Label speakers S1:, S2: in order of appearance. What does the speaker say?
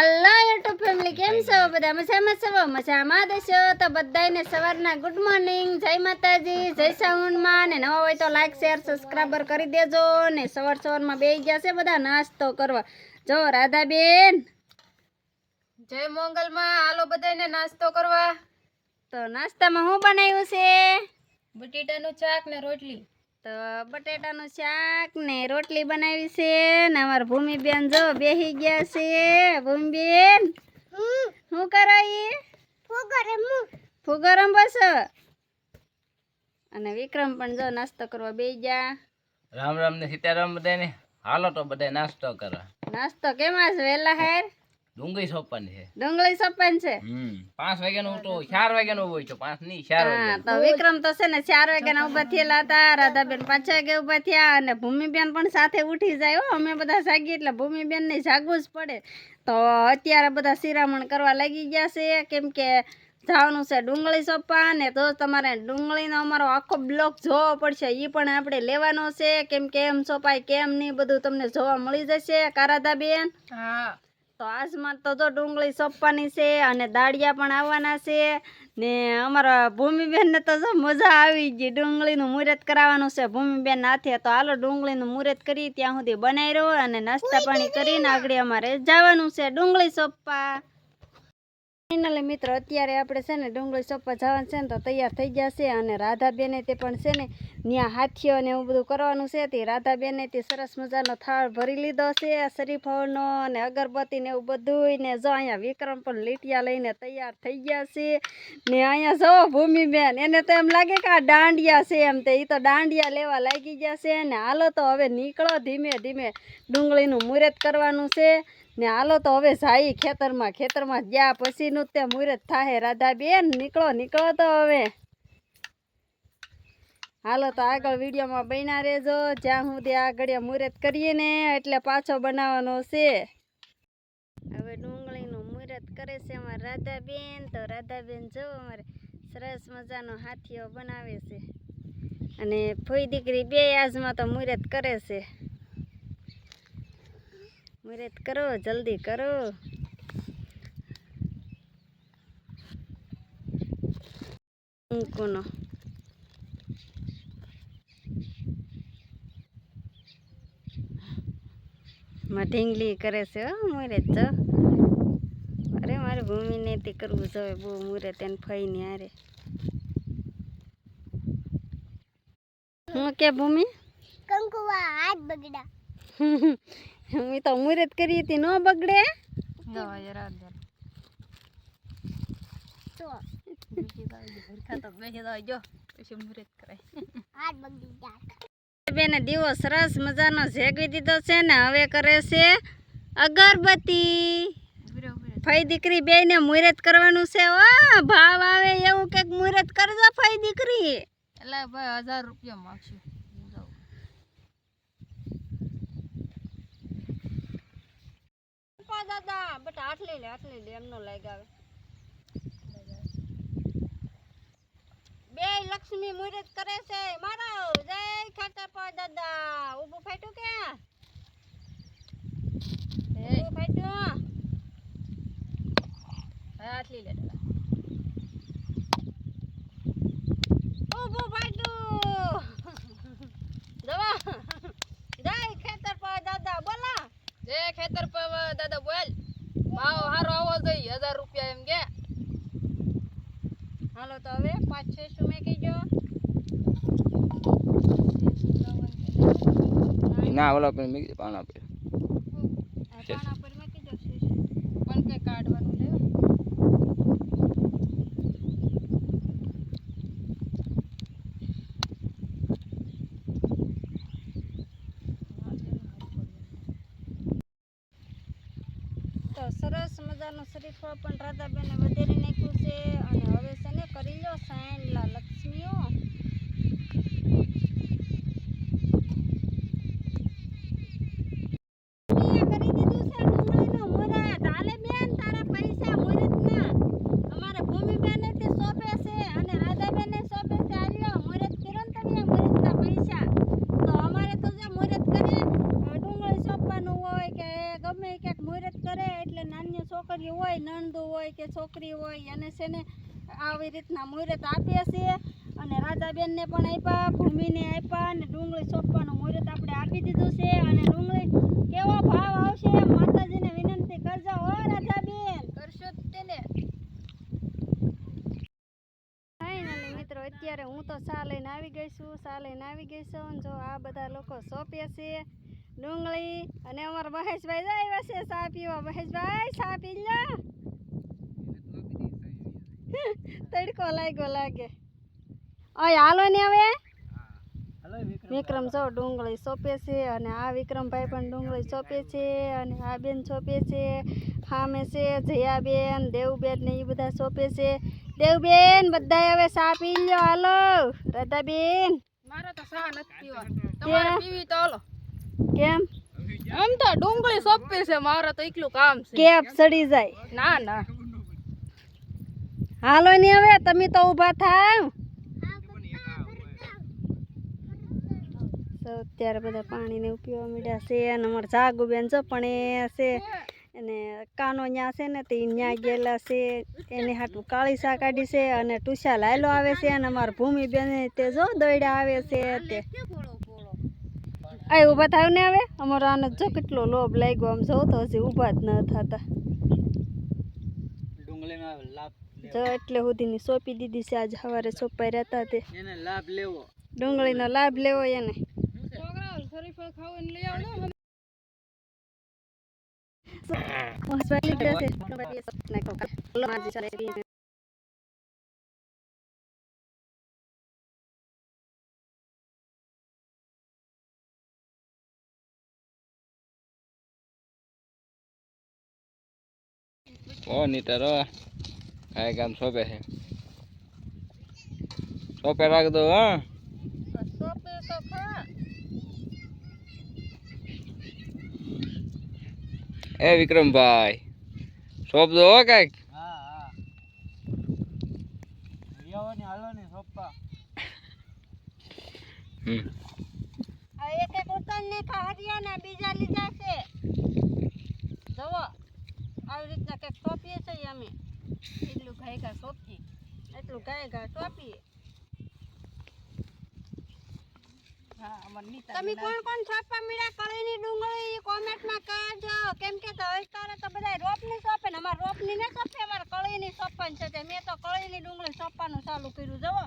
S1: Hello YouTube family કેમ છો? બધા મજામાં છો? મજામાં દેશો તો બધાને સવારના ગુડ મોર્નિંગ જય માતાજી જય સાઉન્ડમાં ને નવા હોય તો લાઈક શેર સબસ્ક્રાઈબર કરી દેજો. ને સવાર સવારમાં બેસી ગયા છે બધા નાસ્તો કરવા. જો રાધાબેન.
S2: જય મોંગલમાં. હાલો બધાને નાસ્તો કરવા.
S1: તો નાસ્તામાં શું બનાવ્યું છે?
S2: બટેટાનું શાક ને રોટલી.
S1: તો બટેટાનું શાક ને રોટલી બનાવી છે ને અમારા ભૂમિબેન જો બેસી ગયા છે. ભૂમિબેન શું કરો ઈ? ફુગરમ બસ. અને વિક્રમ પણ જો નાસ્તો કરવા બે ગયા.
S3: રામ રામ ને સીતારામ બધાને હાલો તો બધા નાસ્તો કરો.
S1: નાસ્તો કેમાં છે વહેલા હેર?
S3: ડુંગળી સોપન છે.
S1: ડુંગળી સોપન છે?
S3: હમ પાંચ વાગ્યાનો તો ચાર વાગ્યાનો હોય છે પાંચની ચાર વાગ્યા
S1: તો વિક્રમ તો છે ને ચાર વાગ્યાના ઊભા થયેલા હતા રાધાબેન પાંચ વાગે ઊભા થયા અને ભૂમિબેન પણ સાથે ઉઠી જાય હો. અમે બધા જાગીએ એટલે ભૂમિબેન ને જાગવું જ પડે. તો અત્યારે બધા શિરામણ કરવા લાગી ગયા છે કેમ કે જવાનું છે ડુંગળી સોપા ને તો તમારે ડુંગળીનો અમારો આખો બ્લોક જોવો પડશે. એ પણ આપણે લેવાનો છે કેમ કે એમ સોપાય કેમ નહીં બધું તમને જોવા મળી જશે. કારાદાબેન
S2: હા.
S1: તો આજમાં તો જો ડુંગળી સોંપવાની છે અને દાળિયા પણ આવવાના છે ને અમારા ભૂમિબેનને તો જો મજા આવી ગઈ. ડુંગળીનું મુહૂર્ત કરાવવાનું છે. ભૂમિબેન હાથે તો હાલો ડુંગળીનું મુહૂર્ત કરી ત્યાં સુધી બનાવી રહ્યો અને નાસ્તા પાણી કરીને આગળ અમારે જવાનું છે. ડુંગળી સોંપવા. ફાઇનલી મિત્રો, અત્યારે આપણે છે ને ડુંગળી સોંપવા જવાનું છે ને તો તૈયાર થઈ ગયા અને રાધાબેને તે પણ છે ને ત્યાં હાથીઓ ને એવું બધું કરવાનું છે. તે રાધાબેને તે સરસ મજાનો થાળ ભરી લીધો છે, શરીફળનો અને અગરબત્તી ને એવું બધું ને જો અહીંયા વિક્રમ પણ લીટિયા લઈને તૈયાર થઈ ગયા છે. ને અહીંયા જો ભૂમિબેન, એને તો એમ લાગે કે આ દાંડિયા છે એમ તે એ તો દાંડિયા લેવા લાગી ગયા છે ને હાલો તો હવે નીકળો ધીમે ધીમે ડુંગળીનું મુહૂર્ત કરવાનું છે. ને હાલો તો હવે જાય ખેતરમાં. ખેતરમાં ગયા પછીનું તે મુહૂર્ત થાય રાધાબેન, નીકળો નીકળો તો હવે. હાલો તો આગળ વિડીયોમાં બન્યા રહેજો. જ્યાં સુધી આગળ મુહૂર્ત કરીએ ને એટલે પાછો બનાવવાનો છે. હવે ડુંગળીનું મુહૂર્ત કરે છે અમારે રાધાબેન. તો રાધાબેન જો અમારે સરસ મજાનો હાથીઓ બનાવે છે. અને ફોઈ દીકરી બે આજમાં તો મુહૂર્ત કરે છે. મુહૂર્ત કરો જલ્દી કરો. કોનો માં ઢીંગલી કરે છે હો મુહૂર્ત તો અરે મારે ભૂમિ તે કરવું જોઈએ બહુ મુરત એને ફઈને હારે. હું કે ભૂમિ?
S4: કંકુવા હાથ બગડા
S1: હું તો મુહૂર્ત કરી હતી ન બગડે. બેને દીવો સરસ મજાનો ઝેગવી દીધો છે ને હવે કરે છે અગરબત્તી. ફઈ દીકરી બેયને મુહૂર્ત કરવાનું છે ઓ ભાવ આવે એવું કંઈક મુહૂર્ત કરજો ફઈ દીકરી.
S2: એટલે ભાઈ હજાર રૂપિયા માગશું.
S1: દાદા બટ આટલી લે આટલી લે એમનો લાગ્યા બે લક્ષ્મી મુહૂર્ત કરે છે. મારો જય ખાતા પર દાદા. ઊભું ફાટ્યું કે? ઊભું ફાટ્યું?
S2: હાથ લે દાદા.
S1: ઊભું ફાટ્યું દવા જય ખેતર પર દાદા બોલા
S2: જે ખેતર પર દાદા બોલ ભાવ સારો આવવો જોઈએ હજાર રૂપિયા એમ કે
S1: હાલો તો હવે પાંચ છ શું મેં કીજો
S3: ના, ઓલા પણ મેં કીધું પાણા પર.
S1: પાણા પર મેં કીજો
S2: પણ કે કાઢવાનું લે
S1: તો સરસ મજાનું શરીફો પણ રાધાબેને વધેરી નાખ્યું છે, અને હવે છે ને કરી લો લા લક્ષ્મીઓ કરી દીધું છે ડુંગળીનું મુહૂર્ત હાલે બેન તારા પૈસા મુહૂર્તના અમારે ભૂમિબેને તે સોંપે છે અને રાધાબેને સોંપે છે હાલ્યો મુહૂર્ત કર્યો ને તમે મુહૂર્તના પૈસા તો અમારે તો જે સોંપવાનું હોય છોકરી હોય નણંદુ હોય કે છોકરી હોય એને છે ને આવી રીતના મુહૂર્ત આપીએ છીએ અને રાધાબેનને પણ આપ્યા ભૂમિને આપ્યા અને ડુંગળી સોંપવાનું મુહૂર્ત આપણે આપી દીધું છે અને ડુંગળી કેવો ભાવ આવશે માતાજીને વિનંતી કરજો હો રાધાબેન
S2: કરશો તેને
S1: ફાઇનલી મિત્રો અત્યારે હું તો સા લઈને આવી ગઈ છું સા લઈને આવી ગઈ છું જો આ બધા લોકો સોંપે છે ડુંગળી અને અમારા મહેશભાઈ જાય આવ્યા છે ચા પીવા. મહેશભાઈ ચા પી લો તડકો લાગ્યો લાગે. અહીં હાલો ને હવે. વિક્રમ જો ડુંગળી સોંપે છે અને આ વિક્રમભાઈ પણ ડુંગળી સોંપે છે અને આ બેન સોંપે છે સામે છે જયાબેન દેવબેન ને એ બધા સોંપે છે. દેવબેન બધા હવે સા પી લ્યો. હાલો રાધાબેન.
S2: મારે તો સા નથી પીવા. તમારે પીવી તો હાલો.
S1: કેમ?
S2: આમ તો ડુંગળી સોંપી છે મારે તો એકલું કામ છે.
S1: કેપ સડી જાય.
S2: ના ના.
S1: હાલો ની હવે તમે તો ઊભા થાવ. તો અત્યારે બધા પાણીને પીવા માંડ્યા છે અને અમારા જાગુબેન જો પણ એ છે અને કાનો ન્યા છે ને તે ન્યા ગયેલા છે. એની હાટું કાળી સા કાઢી છે અને ટુસા લાયલો આવે છે અને અમારા ભૂમિબેન તે જો દોડ્યા આવે છે તે આ ઊભા થાવ ને હવે? અમારો આનો જો કેટલો લોભ લાગ્યો આમ જો તો હજી ઊભા જ ન થતા.
S3: ડુંગળીનો લાભ
S1: જો એટલે સુધીની સોંપી દીધી છે આજ સવારે સોંપાઈ રહેતા તે.
S3: લાભ લેવો.
S1: ડુંગળીનો લાભ લેવો એને.
S2: છોકરાઓ
S3: ઓ નીતર હો કાંઈ કામ સોંપે છે. સોંપે રાખ દો હા એ વિક્રમભાઈ સોંપ દો હો કાંઈક હમ
S1: આ એક એક ઉતારને હરિયાના બીજા લીધા છે જુઓ આવી રીતના કંઈક સોંપીએ છીએ અમે
S2: એટલું ખાઈ ખા સોંપી
S1: એટલું ગાય ગા સોંપીએ
S2: હા અમાર નીતા
S1: તમે કોણ કોણ છાપા મળ્યા કળીની ડુંગળી કોમેન્ટમાં કહેજો. કેમ કે તો અત્યારે તો બધા રોપની સોંપે ને અમારે રોપની ને સોંપે અમારે કળીની સોંપવાની છે તે. મેં તો કળીની ડુંગળી સોંપવાનું ચાલુ કર્યું જુઓ